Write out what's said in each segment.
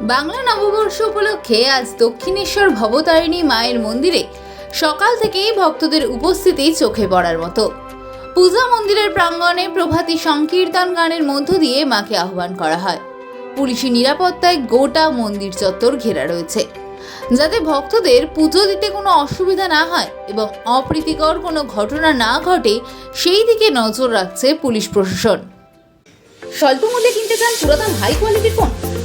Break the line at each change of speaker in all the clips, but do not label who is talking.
বাংলা নববর্ষ উপলক্ষে আজ দক্ষিণেশ্বর ভবতারিণী মায়ের মন্দিরে সকাল থেকেই ভক্তদের উপস্থিতি চোখে পড়ার মতো। পূজা মন্দিরের প্রাঙ্গণে প্রভাতী সংকীর্তন গানের মধ্য দিয়ে মাকে আহ্বান করা হয়। পুলিশি নিরাপত্তায় গোটা মন্দির চত্বর ঘেরা রয়েছে। যাতে ভক্তদের পুজো দিতে কোনো অসুবিধা না হয় এবং অপ্রীতিকর কোনো ঘটনা না ঘটে, সেই দিকে নজর রাখছে পুলিশ প্রশাসন। স্বল্প মূল্যে কিনতে চান পুরাতন হাই কোয়ালিটির ফোন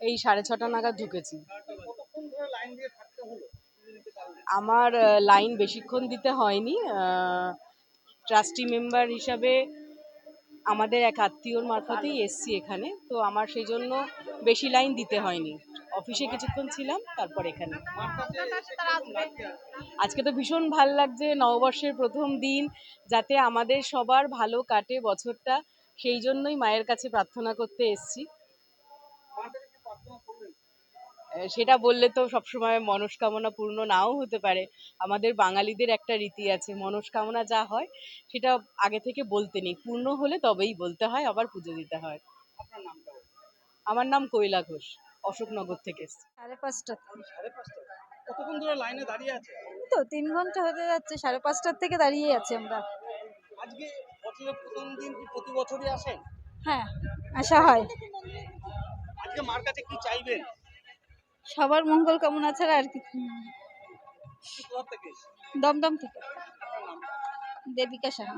এই সাড়ে ছটা নাগাদ ঢুকেছি। আমার লাইন বেশিক্ষণ দিতে হয়নি। ট্রাস্টি মেম্বার হিসাবে আমাদের এক আত্মীয়র মারফতেই এসছি এখানে। তো আমার সেই জন্য বেশি লাইন দিতে হয়নি। অফিসে কিছুক্ষণ ছিলাম, তারপর এখানে। আজকে তো ভীষণ ভালো লাগছে, নববর্ষের প্রথম দিন, যাতে আমাদের সবার ভালো কাটে বছরটা। সেই জন্যই মায়ের কাছে প্রার্থনা করতে এসছি। সেটা বললে তো সবসময় মনস্কামনা পূর্ণ নাও হতে পারে। আমাদের বাঙালিদের একটা রীতি আছে মনস্কামনা যা হয় সেটা আগে থেকে বলতে নেই। পূর্ণ হলে তবেই বলতে হয় আবার পুজো দিতে হয়। আমার নাম কৈলা ঘোষ অশোকনগর থেকে এসছি।
সাড়ে পাঁচটা
সাড়ে পাঁচটা কতক্ষণ ধরে লাইনে দাঁড়িয়ে আছে?
তো তিন ঘণ্টা হতে যাচ্ছে সাড়ে পাঁচটার থেকে দাঁড়িয়ে আছি আমরা।
আজকে বছরের প্রথম দিন প্রতি বছরই আসেন?
হ্যাঁ আসা হয়।
আজকে মার কাছে কি চাইবেন
সবার মঙ্গল কামনা ছাড়া আর কিছু? দমদম থেকে। দেবিকা সাহা।